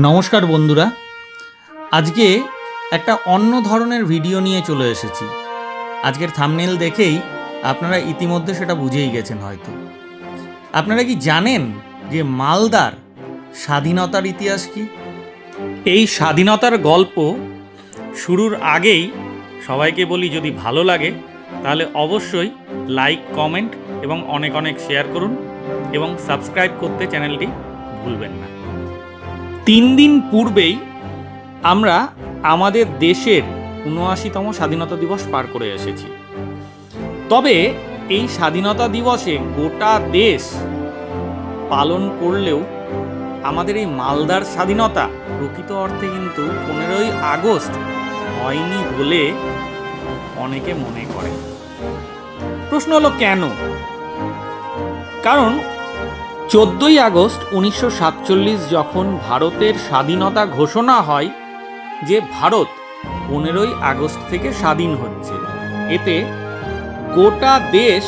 নমস্কার বন্ধুরা। আজকে একটা অন্য ধরনের ভিডিও নিয়ে চলে এসেছি। আজকের থামনেল দেখেই আপনারা ইতিমধ্যে সেটা বুঝেই গেছেন হয়তো। আপনারা কি জানেন যে মালদার স্বাধীনতার ইতিহাস কি? এই স্বাধীনতার গল্প শুরুর আগেই সবাইকে বলি, যদি ভালো লাগে, তাহলে অবশ্যই লাইক, কমেন্ট এবং অনেক অনেক শেয়ার করুন এবং সাবস্ক্রাইব করতে চ্যানেলটি ভুলবেন না। তিন দিন পূর্বেই আমরা আমাদের দেশের উনআশিতম স্বাধীনতা দিবস পার করে এসেছি। তবে এই স্বাধীনতা দিবসে গোটা দেশ পালন করলেও আমাদের এই মালদার স্বাধীনতা প্রকৃত অর্থে কিন্তু পনেরোই আগস্ট হয়নি বলে অনেকে মনে করে প্রশ্ন হলো কেন? কারণ চোদ্দই আগস্ট উনিশশো সাতচল্লিশ যখন ভারতের স্বাধীনতা ঘোষণা হয়, যে ভারত পনেরোই আগস্ট থেকে স্বাধীন হচ্ছে, এতে গোটা দেশ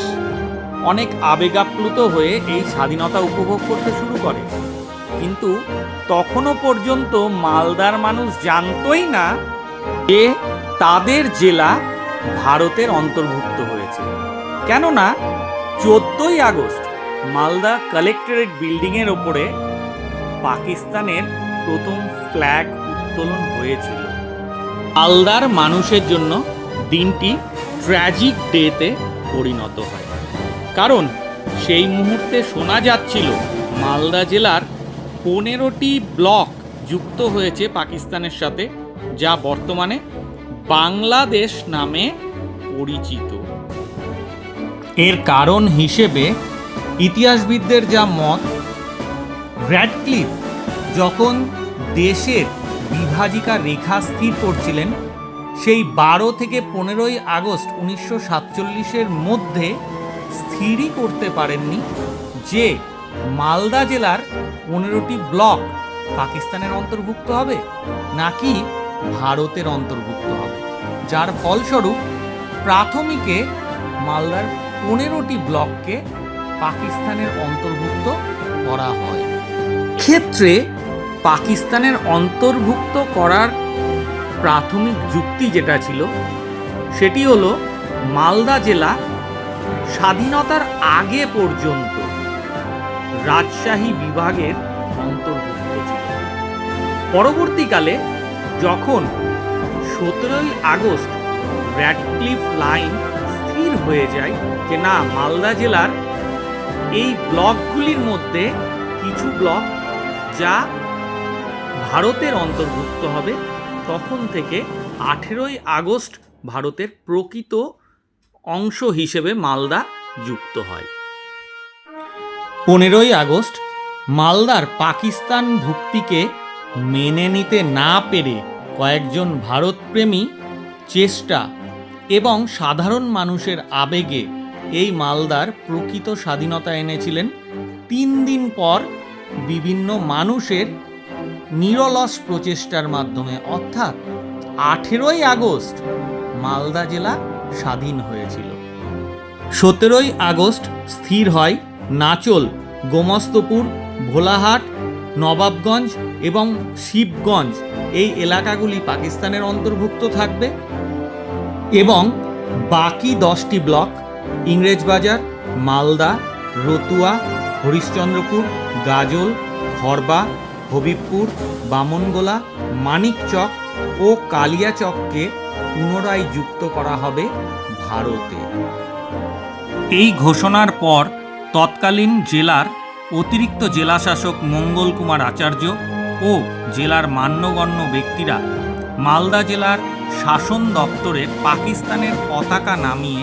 অনেক আবেগাপ্লুত হয়ে এই স্বাধীনতা উপভোগ করতে শুরু করে। কিন্তু তখনও পর্যন্ত মালদার মানুষ জানতই না যে তাদের জেলা ভারতের অন্তর্ভুক্ত হয়েছে। কেননা, চোদ্দই আগস্ট মালদা কালেক্টরেট বিল্ডিংয়ের ওপরে পাকিস্তানের প্রথম ফ্ল্যাগ উত্তোলন হয়েছিল। মালদার মানুষের জন্য দিনটি ট্র্যাজিক ডেতে পরিণত হয়। কারণ সেই মুহূর্তে শোনা যাচ্ছিল, মালদা জেলার পনেরোটি ব্লক যুক্ত হয়েছে পাকিস্তানের সাথে, যা বর্তমানে বাংলাদেশ নামে পরিচিত। এর কারণ হিসেবে ইতিহাসবিদদের যা মত র্যাডক্লিফ যখন দেশের বিভাজিকা রেখা স্থির করছিলেন, সেই বারো থেকে পনেরোই আগস্ট উনিশশো সাতচল্লিশের মধ্যে স্থিরই করতে পারেননি যে মালদা জেলার পনেরোটি ব্লক পাকিস্তানের অন্তর্ভুক্ত হবে নাকি ভারতের অন্তর্ভুক্ত হবে। যার ফলস্বরূপ প্রাথমিকে মালদার পনেরোটি ব্লককে পাকিস্তানের অন্তর্ভুক্ত করা হয়। ক্ষেত্রে পাকিস্তানের অন্তর্ভুক্ত করার প্রাথমিক যুক্তি যেটা ছিল, সেটি হলো মালদা জেলা স্বাধীনতার আগে পর্যন্ত রাজশাহী বিভাগের অন্তর্ভুক্ত ছিল। পরবর্তীকালে যখন সতেরোই আগস্ট র্যাডক্লিফ লাইন স্থির হয়ে যায়, যে না, মালদা জেলার এই ব্লকগুলির মধ্যে কিছু ব্লক যা ভারতের অন্তর্ভুক্ত হবে, তখন থেকে আঠেরোই আগস্ট ভারতের প্রকৃত অংশ হিসেবে মালদা যুক্ত হয়। পনেরোই আগস্ট মালদার পাকিস্তান ভুক্তিকে মেনে নিতে না পেরে কয়েকজন ভারতপ্রেমী চেষ্টা এবং সাধারণ মানুষের আবেগে এই মালদার প্রকৃত স্বাধীনতা এনেছিলেন তিন দিন পর বিভিন্ন মানুষের নিরলস প্রচেষ্টার মাধ্যমে। অর্থাৎ আঠেরোই আগস্ট মালদা জেলা স্বাধীন হয়েছিল। সতেরোই আগস্ট স্থির হয় নাচল, গোমস্তপুর, ভোলাহাট, নবাবগঞ্জ এবং শিবগঞ্জ। এই এলাকাগুলি পাকিস্তানের অন্তর্ভুক্ত থাকবে এবং বাকি দশটি ব্লক ইংরেজবাজার মালদা, রতুয়া, হরিশ্চন্দ্রপুর, গাজল, খরবা, হবিবপুর, বামনগোলা, মানিকচক ও কালিয়াচককে পুনরায় যুক্ত করা হবে ভারতে। এই ঘোষণার পর তৎকালীন জেলার অতিরিক্ত জেলাশাসক মঙ্গল কুমার আচার্য ও জেলার মান্যগণ্য ব্যক্তিরা মালদা জেলার শাসন দপ্তরে পাকিস্তানের পতাকা নামিয়ে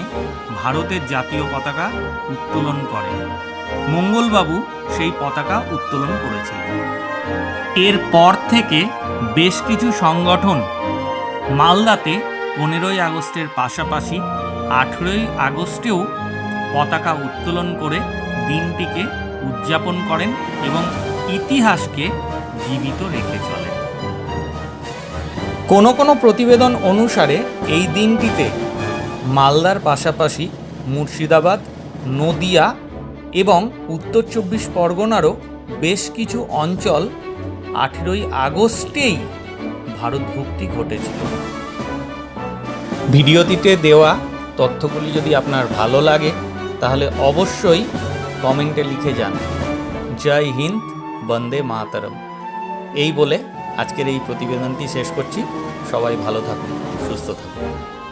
ভারতের জাতীয় পতাকা উত্তোলন করেন মঙ্গলবাবু সেই পতাকা উত্তোলন করেছিলেন। এরপর থেকে বেশ কিছু সংগঠন মালদাতে পনেরোই আগস্টের পাশাপাশি আঠেরোই আগস্টেও পতাকা উত্তোলন করে দিনটিকে উদযাপন করেন এবং ইতিহাসকে জীবিত রেখে চলেন। কোনো কোনো প্রতিবেদন অনুসারে এই দিনটিতে মালদার পাশাপাশি মুর্শিদাবাদ, নদিয়া এবং উত্তর চব্বিশ পরগনারও বেশ কিছু অঞ্চল আঠেরোই আগস্টেই ভারতভুক্তি ঘটেছিল। ভিডিওটিতে দেওয়া তথ্যগুলি যদি আপনার ভালো লাগে, তাহলে অবশ্যই কমেন্টে লিখে যান জয় হিন্দ, বন্দে মাতারম। এই বলে আজকের এই প্রতিবেদনটি শেষ করছি। সবাই ভালো থাকুন সুস্থ থাকুন।